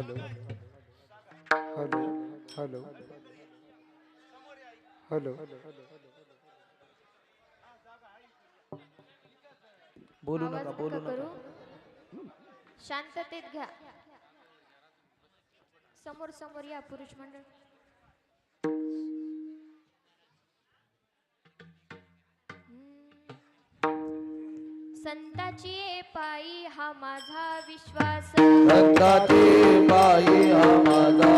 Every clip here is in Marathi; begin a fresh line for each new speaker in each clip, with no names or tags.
हॅलो. हॅलो.
हॅलो.
हॅलो.
बोलू नका
बोलू नका
शांततेत घ्या. समोर समोर या पुरुष मंडळ. संताची पायी हा माझा विश्वास.
संताची पायी हा माझा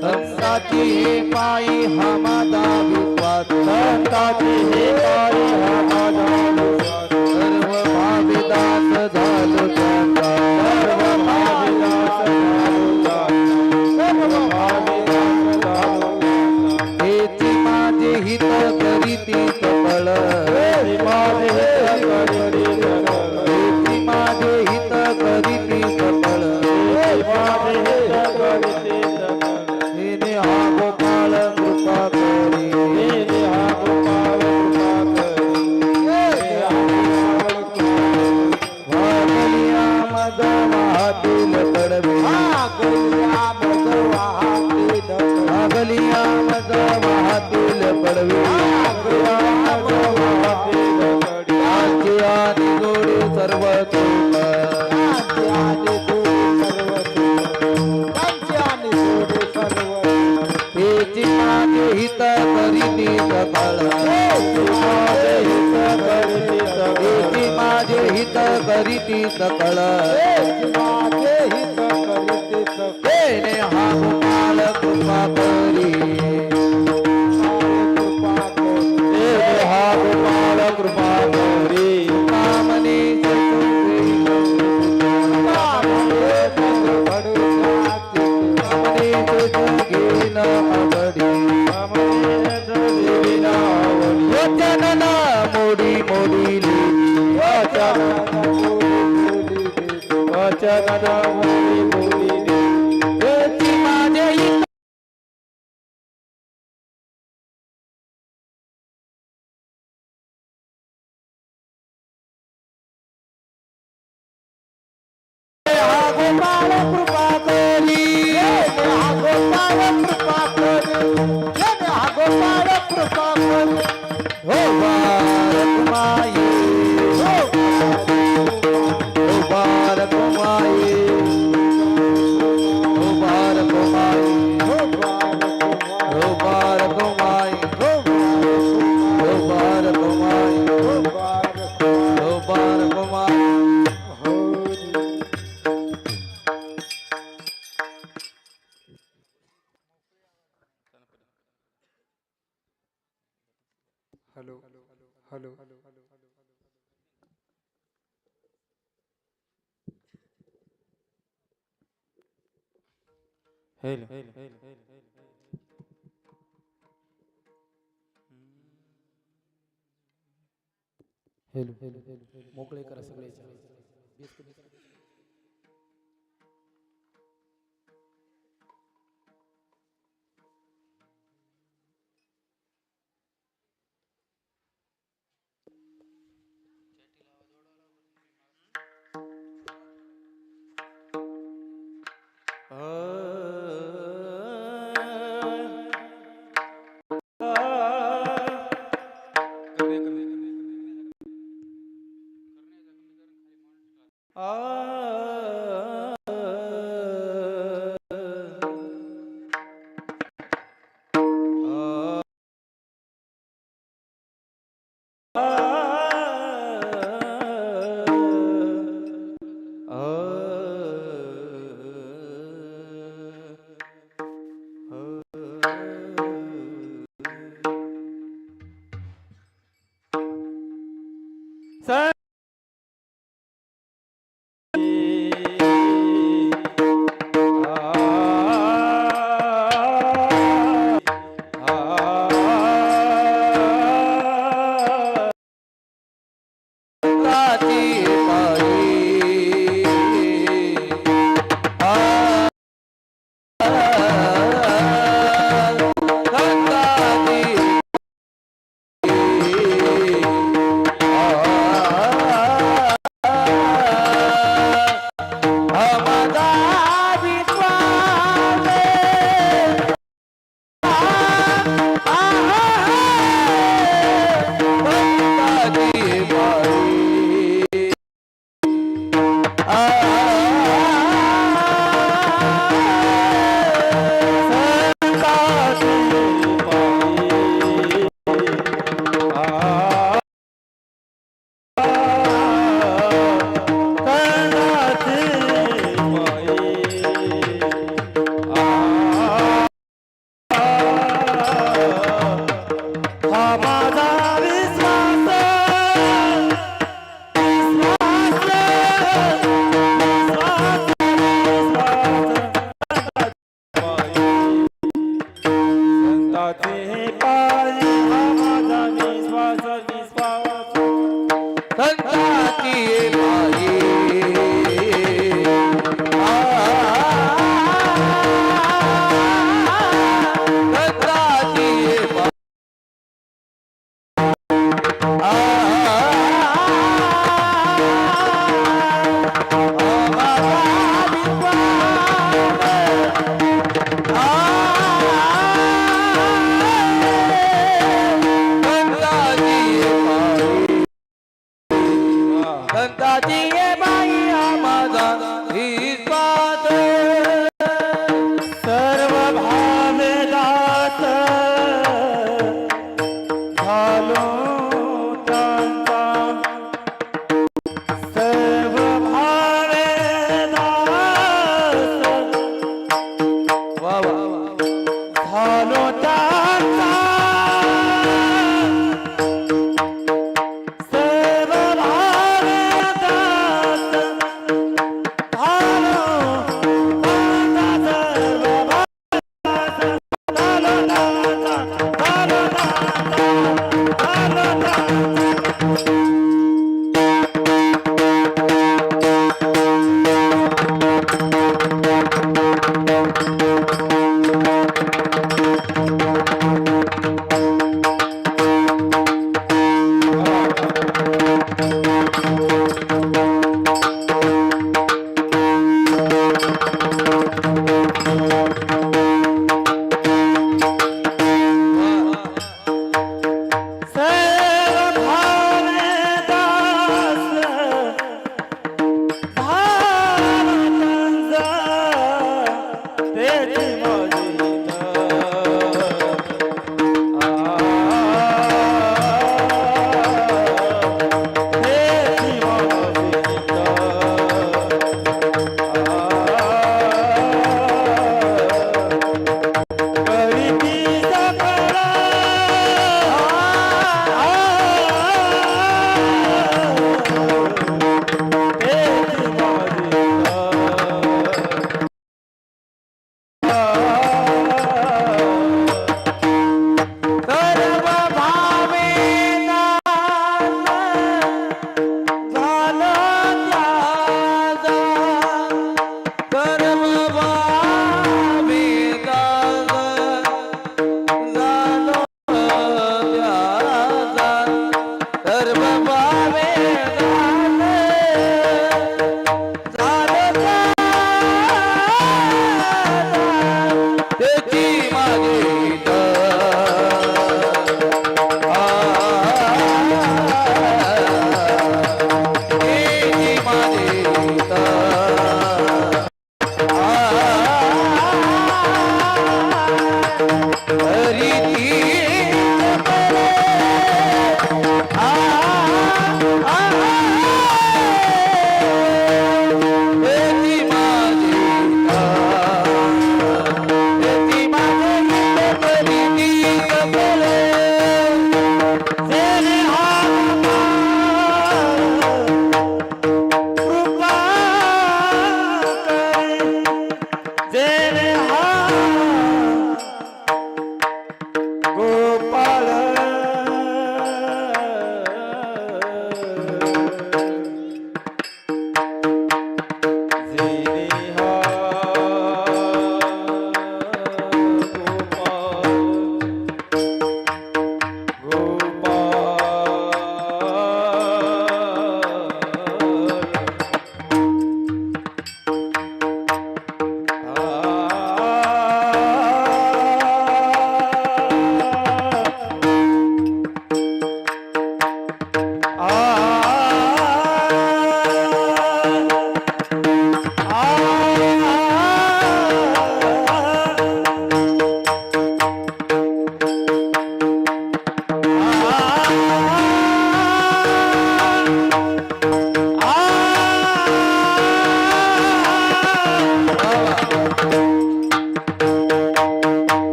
संताची पायी हा माझा विश्वास. संताची पायी हा माझा विश्वास. करीती सकळ. Thank you. Hele. Hele. Hele. Hele. Hele. Hele. Hele. Hele. Hele.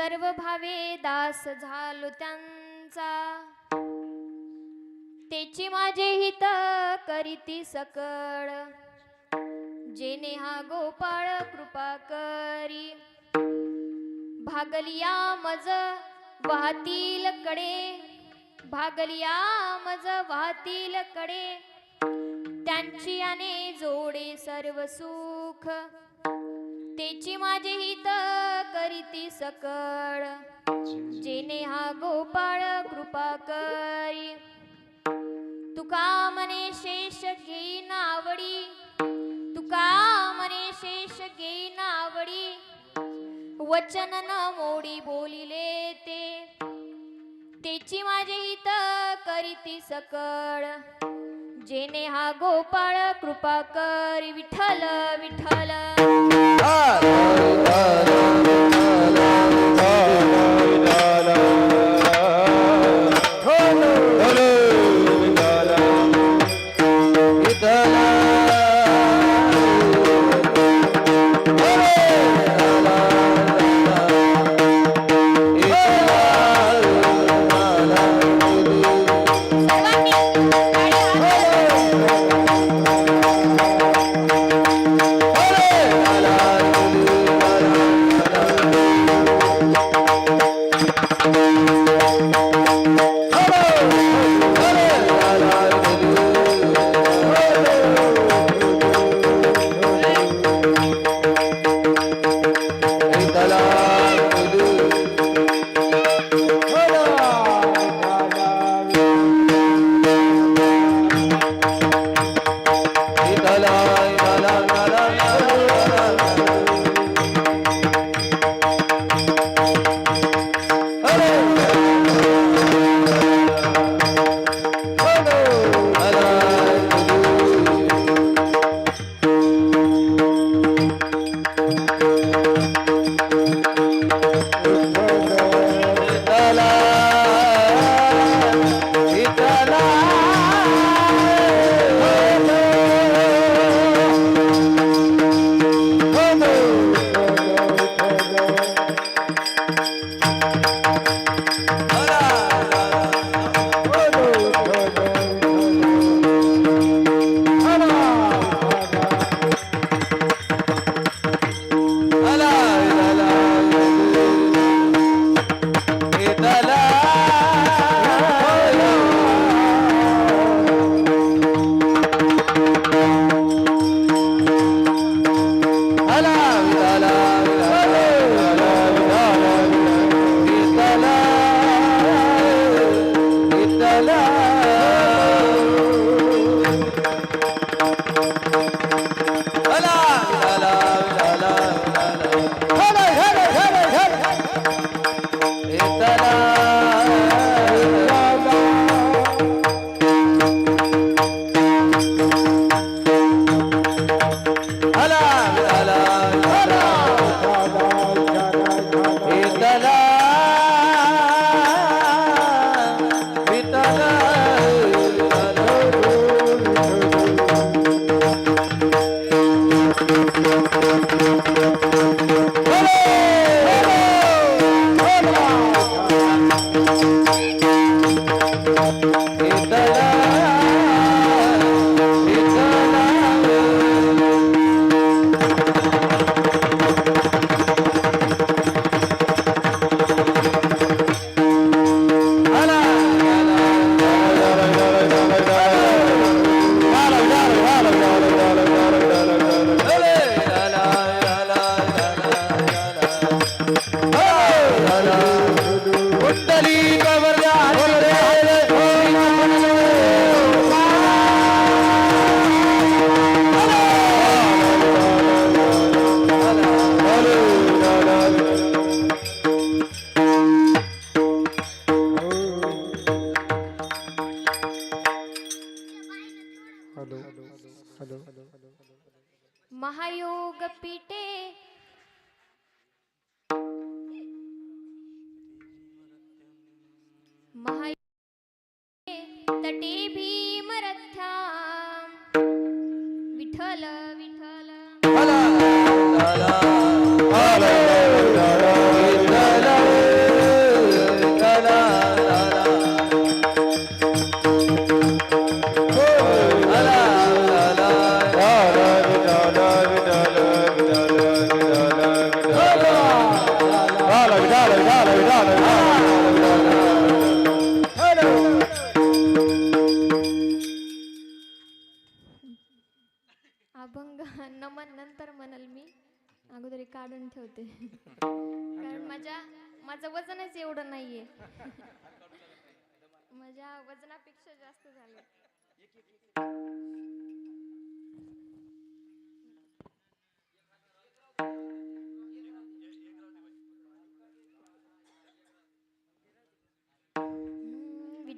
सर्व भावे दास झालो त्यांचा.
तेची माझे हित करीती सकळ. जेने हा गोपाळ कृपा करी. भागलिया मज वाहतील कडे. भागलिया मज वाहतील कडे. त्यांची आणि जोडे सर्व सुख. तेची माझे हित करीती सकळ. जेने हा गोपाळ कृपा करी. तुका मने शेष घेईन आवडी. तुका मने शेष घेईन आवडी. वचन न मोडी बोलिले ते. तेची माझे हित करीती सकळ. जेने हा गोपाळ कृपा करी विठ्ठल विठ्ठल. सर्वांनी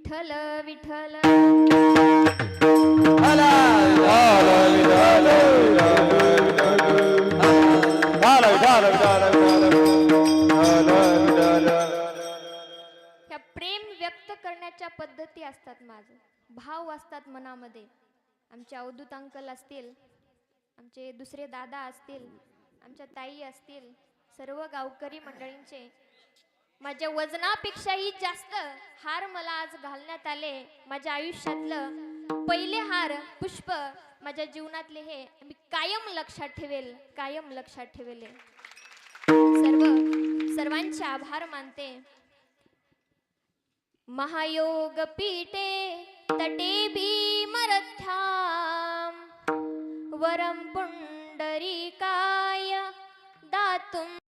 विठ्ठल विठ्ठल. ह्या प्रेम व्यक्त करण्याच्या पद्धती असतात माझं. भाव असतात मनामध्ये. आमचे अवधूत अंकल असतील आमचे दुसरे दादा असतील आमच्या ताई असतील सर्व गावकरी मंडळींचे माझ्या वजनापेक्षाही जास्त हार मला आज घालण्यात आले. माझ्या आयुष्यातलं पहिले हार पुष्प माझ्या जीवनातले हे मी कायम लक्षात ठेवेल कायम लक्षात ठेवेल. सर्व सर्वांचे आभार मानते. महायोग पीठे तटे भीमरथ्याम वरम पुंडरीकाय दातुम